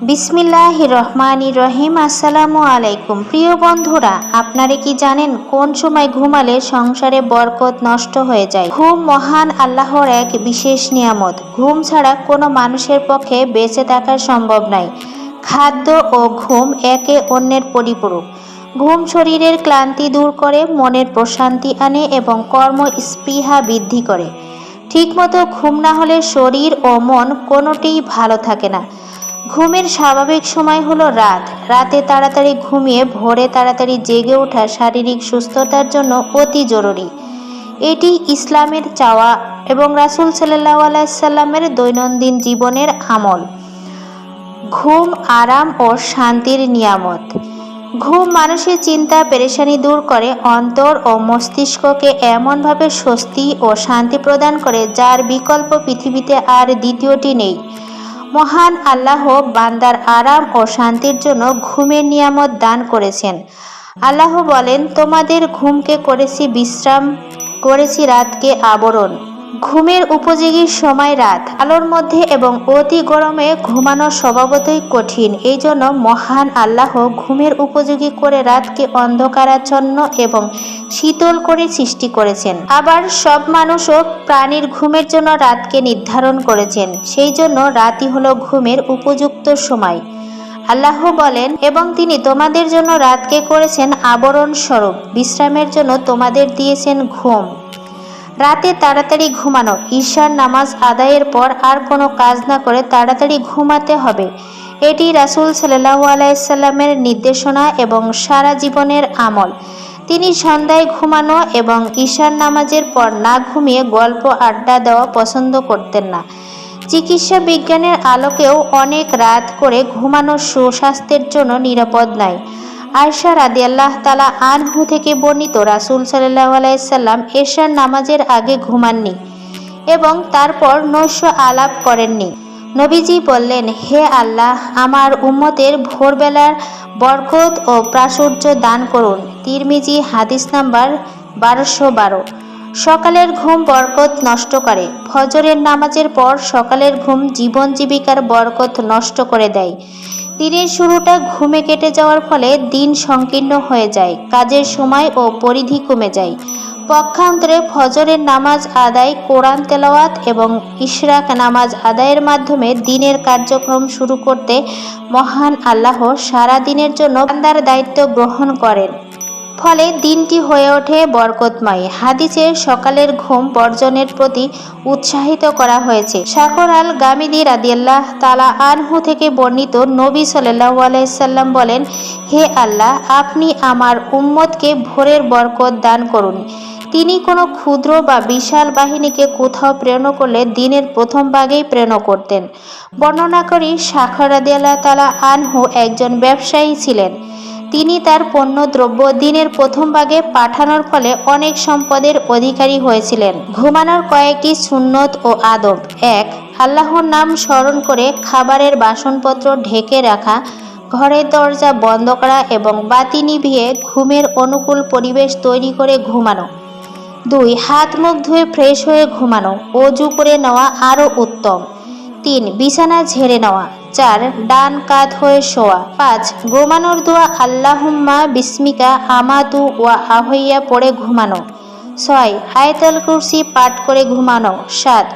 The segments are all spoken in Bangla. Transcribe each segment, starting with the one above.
বিসমিল্লাহ রহমান রহিম, আসসালামু আলাইকুম। প্রিয় বন্ধুরা, আপনারা কি জানেন কোন সময় ঘুমালে সংসারে বরকত নষ্ট হয়ে যায়? ঘুম মহান আল্লাহর এক বিশেষ নিয়ামত। ঘুম ছাড়া কোনো মানুষের পক্ষে বেঁচে থাকা সম্ভব নয় খাদ্য ও ঘুম একে অন্যের পরিপূরক। ঘুম শরীরের ক্লান্তি দূর করে, মনের প্রশান্তি আনে এবং কর্ম স্পৃহা বৃদ্ধি করে। ঠিকমতো ঘুম না হলে শরীর ও মন কোনোটিই ভালো থাকে না। ঘুমের স্বাভাবিক সময় হলো রাত। রাতে তাড়াতাড়ি ঘুমিয়ে ভোরে তাড়াতাড়ি জেগে ওঠা শারীরিক সুস্থতার জন্য অতি জরুরি। এটি ইসলামের চাওয়া এবং রাসুল সাল্লাহ আলাইসাল্লামের দৈনন্দিন জীবনের আমল। ঘুম আরাম ও শান্তির নিয়ামত। ঘুম মানুষের চিন্তা পেরেশানি দূর করে, অন্তর ও মস্তিষ্ককে এমনভাবে স্বস্তি ও শান্তি প্রদান করে, যার বিকল্প পৃথিবীতে আর দ্বিতীয়টি নেই। মহান আল্লাহ বান্দার আরাম ও শান্তির জন্য ঘুমের নিয়ামত দান করেছেন। আল্লাহ বলেন, তোমাদের ঘুমকে করেছি বিশ্রাম, করেছি রাতকে আবরণ। ঘুমের উপযোগী সময় রাত, আলোর মধ্যে এবং অতি গরমে ঘুমানো স্বভাবতই কঠিন। এই জন্য মহান আল্লাহ ঘুমের উপযোগী করে রাতকে অন্ধকারাচ্ছন্ন এবং শীতল করে সৃষ্টি করেছেন। আবার সব মানুষও প্রাণীর ঘুমের জন্য রাতকে নির্ধারণ করেছেন। সেই জন্য রাতই হলো ঘুমের উপযুক্ত সময়। আল্লাহ বলেন, এবং তিনি তোমাদের জন্য রাতকে করেছেন আবরণ স্বরূপ বিশ্রামের জন্য তোমাদের দিয়েছেন ঘুম। রাতে তাড়াতাড়ি ঘুমানো। ঈশার নামাজ আদায়ের পর আর কোনো কাজ না করে তাড়াতাড়ি ঘুমাতে হবে। এটি রাসুল সাল্লাহ আলাইসাল্লামের নির্দেশনা এবং সারা জীবনের আমল। তিনি সন্ধ্যায় ঘুমানো এবং ঈশার নামাজের পর না ঘুমিয়ে গল্প আড্ডা দেওয়া পছন্দ করতেন না। চিকিৎসা বিজ্ঞানের আলোকেও অনেক রাত করে ঘুমানো সুস্বাস্থ্যের জন্য নিরাপদ নয় আয়সা রাদি আল্লাহ তালা আনহু থেকে বর্ণিত রাসুল সাল্লাহ আলাইসাল্লাম এশার নামাজের আগে ঘুমাননি এবং তারপর নৈশ আলাপ করেননি। নবীজি বললেন, হে আল্লাহ, আমার উম্মতের ভোরবেলার বরকত ও প্রাচুর্য দান করুন। তিরমিজি হাদিস নাম্বার বারোশো বারো। সকালের ঘুম বরকত নষ্ট করে। ফজরের নামাজের পর সকালের ঘুম জীবন জীবিকার বরকত নষ্ট করে দেয়। দিনের শুরুটা ঘুমে কেটে যাওয়ার ফলে দিন সংকীর্ণ হয়ে যায়, কাজের সময় ও পরিধি কমে যায়। পক্ষান্তরে ফজরের নামাজ আদায়, কোরআন তেলাওয়াত এবং ইশরাক নামাজ আদায়ের মাধ্যমে দিনের কার্যক্রম শুরু করতে মহান আল্লাহ সারা দিনের জন্য বান্দার দায়িত্ব গ্রহণ করেন। ফলে দিনটি হয়ে ওঠে বরকতময়। হাদিসে সকালের ঘুম বর্জনের প্রতি উৎসাহিত করা হয়েছে। শাকর আল গামিদি রাদিয়াল্লাহ তালা আনহু থেকে বর্ণিত নবী সাল্লাহ আলাইসাল্লাম বলেন, হে আল্লাহ, আপনি আমার উম্মতকে ভোরের বরকত দান করুন। তিনি কোনো ক্ষুদ্র বা বিশাল বাহিনীকে কোথাও প্রেরণ করলে দিনের প্রথম ভাগেই প্রেরণ করতেন। বর্ণনা করি শাখর রাদিয়াল্লাহ তালা আনহু একজন ব্যবসায়ী ছিলেন। তিনি তার পণ্য দ্রব্য দিনের প্রথম ভাগে পাঠানোর ফলে অনেক সম্পদের অধিকারী হয়েছিলেন। ঘুমানোর কয়েকটি সুন্নত ও আদব। এক, আল্লাহর নাম স্মরণ করে খাবারের বাসনপত্র ঢেকে রাখা, ঘরের দরজা বন্ধ করা এবং বাতি নিভিয়ে ঘুমের অনুকূল পরিবেশ তৈরি করে ঘুমানো। দুই, হাত মুখ ধুয়ে ফ্রেশ হয়ে ঘুমানো। অজু করে নেওয়া আরও উত্তম। তিন, বিছানা ঝেড়ে নেওয়া। চার, ডান কাত হয়ে শোয়া। পাঁচ, ঘুমানোর দোয়া, আল্লাহুম্মা বিস্মিকা আমাতু ওয়া আহইয়া পড়ে ঘুমানো। ছয় আয়তাল কুরসি পাঠ করে ঘুমানো। সাত,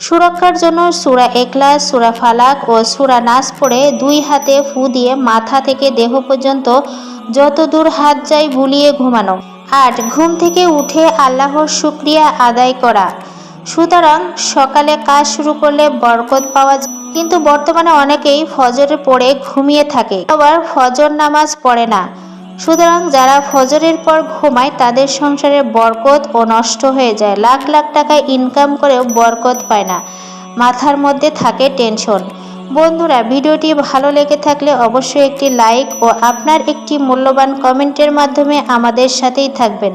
সুরক্ষার জন্য সুরা একলাস সুরা ফালাক ও সুরা নাস পড়ে দুই হাতে ফু দিয়ে মাথা থেকে দেহ পর্যন্ত যত দূর হাত যায় বুলিয়ে ঘুমানো। আট, ঘুম থেকে উঠে আল্লাহর শুক্রিয়া আদায় করা। সুতরাং সকালে কাজ শুরু করলে বরকত পাওয়া যায়। কিন্তু বর্তমানে অনেকেই ফজরে পড়ে ঘুমিয়ে থাকে। আবার ফজর নামাজ পড়ে না। সুতরাং যারা ফজরের পর ঘুমায়, তাদের সংসারে বরকত ও নষ্ট হয়ে যায়। লাখ লাখ টাকা ইনকাম করেও বরকত পায় না। মাথার মধ্যে থাকে টেনশন বন্ধুরা, ভিডিওটি ভালো লেগে থাকলে অবশ্যই একটি লাইক ও আপনার একটি মূল্যবান কমেন্টের মাধ্যমে আমাদের সাথেই থাকবেন।